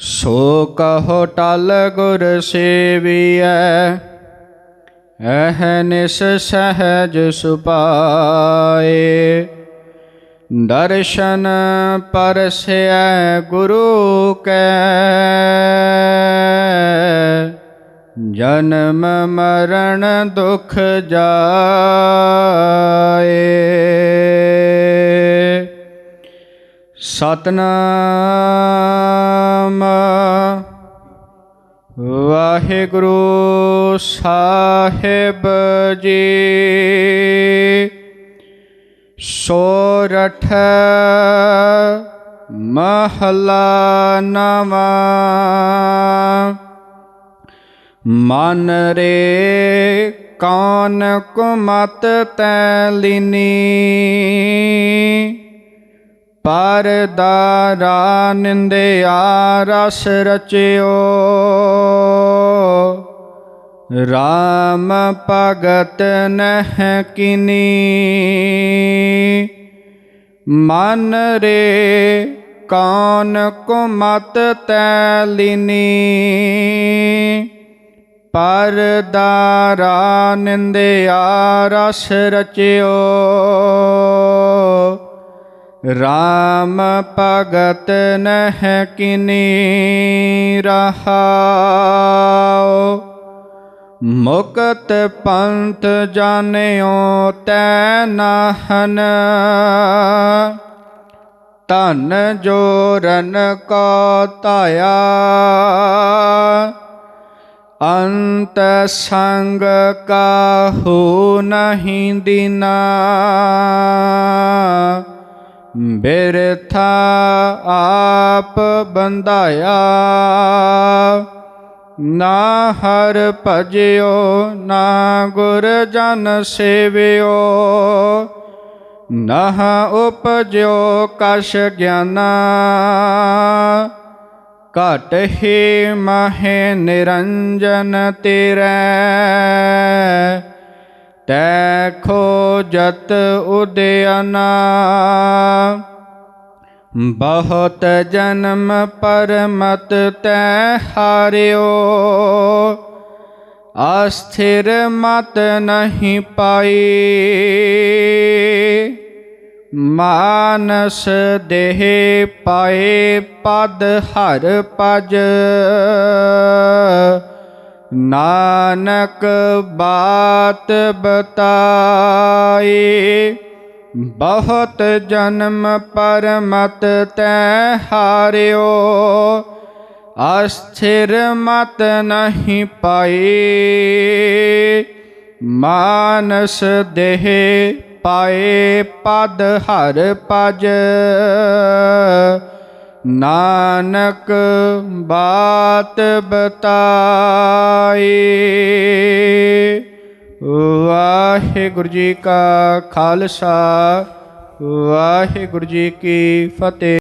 ਸੋ ਕਹੋ ਟਲ ਗੁਰ ਸੇਵੀਐ ਅਹਨਿਸ ਸਹਜ ਸੁਪਾਏ ਦਰਸ਼ਨ ਪਰਸੈ ਗੁਰੂ ਕੈ, ਜਨਮ ਮਰਨ ਦੁਖ ਜਾਏ। ਸਤਨਾਮ ਵਾਹਿਗੁਰੂ ਸਾਹਿਬ ਜੀ ਸੋਰਠ ਮਹਲਾ ਨਵਾ। ਮਨ ਰੇ ਕੌਣ ਕੁਮਤ ਤੈ ਲੀਨੀ। ਪਰਦਾਰਾ ਨਿੰਦਿਆ ਰਸ ਰਚਿਓ। RAM ਭਗਤ ਨਹਿ ਕਿਨੀ। ਮਨ ਰੇ ਕੌਣ ਕੁਮਤ ਤੈ ਲੀਨੀ। ਪਰਦਾਰਾ ਨਿੰਦਿਆ ਰਸ ਰਚਿਓ। ਰਾਮ ਭਗਤ ਨਹਿ ਕਿਨੀ ਰਹਾਉ। ਮੁਕਤ ਪੰਥ ਜਾਣਿਓ ਤੈ ਨਾਹਨ। ਧਨ ਜੋਰਨ ਕੋ ਧਾਇਆ। ਅੰਤ ਸੰਗ ਕਾਹੂ ਨਹੀਂ ਦਿਨਾ। ਬਿਰਥਾ ਆਪ ਬੰਧਾਇਆ। ਨਾ ਹਰ ਭਜਿਓ, ਨਾ ਗੁਰ ਜਨ ਸੇਵਿਓ। ਨਹ ਉਪਜਿਓ ਕਛ ਗਿਆਨਾ। ਘਟ ਹੀ ਮਹਿ ਨਿਰੰਜਨ ਤੇਰੇ। ਤੈ ਖੋਜਤ ਉਦਿਆਨਾ ਬਹੁਤ ਜਨਮ ਪਰਮਤ ਤੈ ਹਾਰਿਓ। ਅਸਥਿਰ ਮਤ ਨਹੀਂ ਪਾਈ। ਮਾਨਸ ਦੇਹ ਪਾਏ ਪਦ ਹਰ ਪਜ ਨਾਨਕ ਬਾਤ ਬਤਾਈ, ਬਹੁਤ ਜਨਮ ਪਰਮਤ ਤੈ ਹਾਰਿਓ, ਅਸਥਿਰ ਮਤ ਨਹੀਂ ਪਾਈ, ਮਾਨਸ ਦੇਹ ਪਾਏ ਪਦ ਹਰ ਪਜ ਨਾਨਕ ਬਾਤ ਬਤਾਏ ਵਾਹਿਗੁਰੂ ਜੀ ਕਾ ਖਾਲਸਾ ਵਾਹਿਗੁਰੂ ਜੀ ਕੀ ਫਤਿਹ।